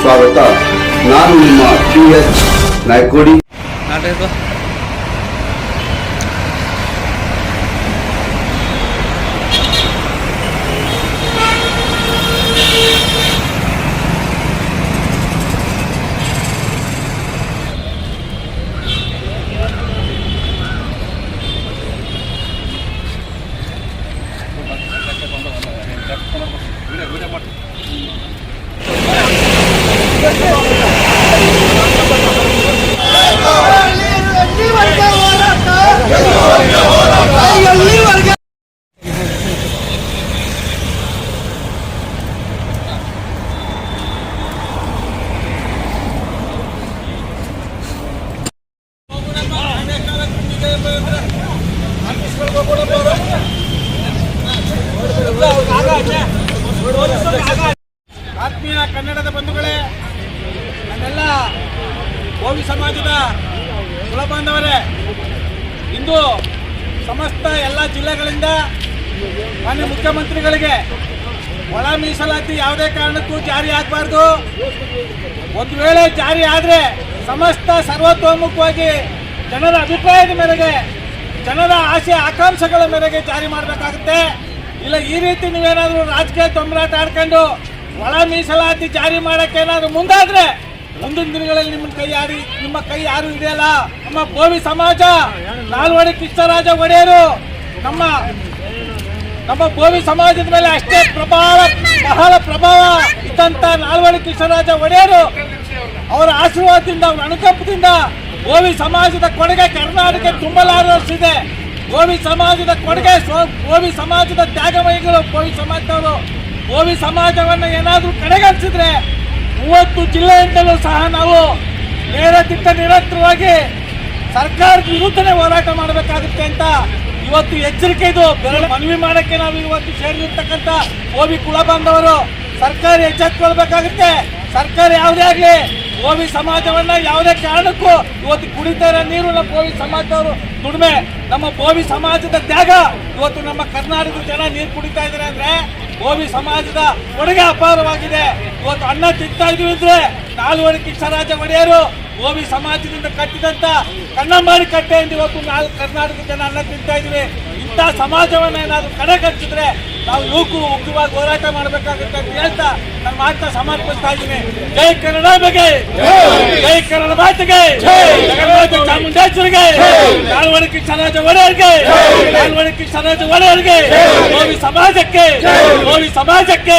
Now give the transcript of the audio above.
ಸ್ವಾಗತ. ನಾನು ನಿಮ್ಮ ಪಿ ಎಸ್ ನಾಯ್ಕೋಡಿ. ಆತ್ಮೀಯ ಕನ್ನಡದ ಬಂಧುಗಳೇ, ನನ್ನೆಲ್ಲ ಕೋವಿ ಸಮಾಜದ ಕುಲ ಬಾಂಧವರೇ, ಇಂದು ಸಮಸ್ತ ಎಲ್ಲ ಜಿಲ್ಲೆಗಳಿಂದ ಮಾನ್ಯ ಮುಖ್ಯಮಂತ್ರಿಗಳಿಗೆ ಒಳ ಮೀಸಲಾತಿ ಯಾವುದೇ ಕಾರಣಕ್ಕೂ ಜಾರಿ ಆಗಬಾರ್ದು. ಒಂದು ವೇಳೆ ಜಾರಿ ಆದರೆ ಸಮಸ್ತ ಸರ್ವತೋಮುಖವಾಗಿ ಜನರ ಅಭಿಪ್ರಾಯದ ಮೇರೆಗೆ, ಜನರ ಆಸೆ, ಆಕಾಂಕ್ಷೆಗಳ ಮೇರೆಗೆ ಜಾರಿ ಮಾಡಬೇಕಾಗುತ್ತೆ. ಇಲ್ಲ, ಈ ರೀತಿ ನೀವೇನಾದರೂ ರಾಜಕೀಯ ತೊಂಬರಾಟ ಆಡ್ಕೊಂಡು ಒಳ ಮೀಸಲಾತಿ ಜಾರಿ ಮಾಡಕ್ಕೆ ಏನಾದರೂ ಮುಂದಾದ್ರೆ ಮುಂದಿನ ದಿನಗಳಲ್ಲಿ ನಿಮ್ಮ ಕೈ ಯಾರಿ, ನಿಮ್ಮ ಕೈ ಯಾರು ಇದೆಯಲ್ಲ ನಮ್ಮ ಭೋವಿ ಸಮಾಜ, ನಾಲ್ವಡಿ ಕೃಷ್ಣರಾಜ ಒಡೆಯರು, ನಮ್ಮ ನಮ್ಮ ಭೋವಿ ಸಮಾಜದ ಮೇಲೆ ಅಷ್ಟೇ ಪ್ರಭಾವ, ಬಹಳ ಪ್ರಭಾವ ಇದ್ದಂಥ ನಾಲ್ವಡಿ ಕೃಷ್ಣರಾಜ ಒಡೆಯರು, ಅವರ ಆಶೀರ್ವಾದದಿಂದ, ಅವರ ಅನುಕಂಪದಿಂದ ಗೋವಿ ಸಮಾಜದ ಕೊಡುಗೆ ಕರ್ನಾಟಕ ತುಂಬಲಾರದಷ್ಟಿದೆ ಗೋವಿ ಸಮಾಜದ ಕೊಡುಗೆ ಗೋವಿ ಸಮಾಜದ ತ್ಯಾಗಮಯಿಗಳು ಗೋವಿ ಸಮಾಜದವರು. ಗೋವಿ ಸಮಾಜವನ್ನ ಏನಾದರೂ ಕಡೆಗಣಿಸಿದ್ರೆ ಮೂವತ್ತು ಜಿಲ್ಲೆಯಿಂದಲೂ ಸಹ ನಾವು ನೇರ ದಿಟ್ಟ ನಿರಂತರವಾಗಿ ಸರ್ಕಾರದ ವಿರುದ್ಧನೇ ಹೋರಾಟ ಮಾಡಬೇಕಾಗುತ್ತೆ ಅಂತ ಇವತ್ತು ಎಚ್ಚರಿಕೆ ಇದು. ಬೆರಳು ಮನವಿ ಮಾಡೋಕ್ಕೆ ನಾವು ಇವತ್ತು ಸೇರಿರ್ತಕ್ಕಂಥ ಗೋವಿ ಕುಲ ಬಾಂಧವರು ಸರ್ಕಾರ ಎಚ್ಚೆತ್ಕೊಳ್ಬೇಕಾಗುತ್ತೆ ಸರ್ಕಾರ ಯಾವುದೇ ಆಗಲಿ ಓಬಿ ಸಮಾಜವನ್ನ ಯಾವುದೇ ಕಾರಣಕ್ಕೂ ಇವತ್ತು ಕುಡಿತಾ ಇರೋ ನೀರು ನಮ್ಮ ಕೋವಿ ಸಮಾಜದವರು ದುಡಿಮೆ. ನಮ್ಮ ಕೋವಿ ಸಮಾಜದ ತ್ಯಾಗ. ಇವತ್ತು ನಮ್ಮ ಕರ್ನಾಟಕದ ಜನ ನೀರು ಕುಡಿತಾ ಇದ್ದಾರೆ ಅಂದ್ರೆ ಕೋವಿ ಸಮಾಜದ ಕೊಡುಗೆ ಅಪಾರವಾಗಿದೆ. ಇವತ್ತು ಅನ್ನ ತಿಂತಾ ಇದೀವಿ ಅಂದ್ರೆ ನಾಲ್ವಡಿ ಕಿಚ್ಚರಾಜ ಒಡೆಯರು ಕೋವಿ ಸಮಾಜದಿಂದ ಕಟ್ಟಿದಂತ ಕಣ್ಣಂಬಾರಿ ಕಟ್ಟೆಯಿಂದ ಇವತ್ತು ನಾಲ್ಕು ಕರ್ನಾಟಕದ ಜನ ಅನ್ನ ತಿಂತಾ ಇದೀವಿ ಇಂಥ ಸಮಾಜವನ್ನ ಏನಾದ್ರು ಕಡೆಗಣಿಸಿದ್ರೆ ನಾವು ಯುವಕರು ಮುಖ್ಯವಾಗಿ ಹೋರಾಟ ಮಾಡಬೇಕಾಗುತ್ತೆ ಅಂತ ಹೇಳ್ತಾ ನನ್ನ ಮಾತ ಸಮರ್ಪಿಸ್ತಾ ಇದ್ದೀನಿ. ಜೈ ಕನ್ನಡ ಬಗ್ಗೆ, ಜೈ ಕನ್ನಡ ಮಾತಿಗೆ ಚಾಮುಂಡೇಶ್ವರಿಗೆ ನಾಲ್ವಡಿ ಕಿಚ್ಚರಾಜ ಒಡೆಯರಿಗೆ ನಾಲ್ವಡಿ ಕಿಚ್ಚರಾಜ ಒಡೆಯರಿಗೆ ಗೋವಿ ಸಮಾಜಕ್ಕೆ ಗೋವಿ ಸಮಾಜಕ್ಕೆ.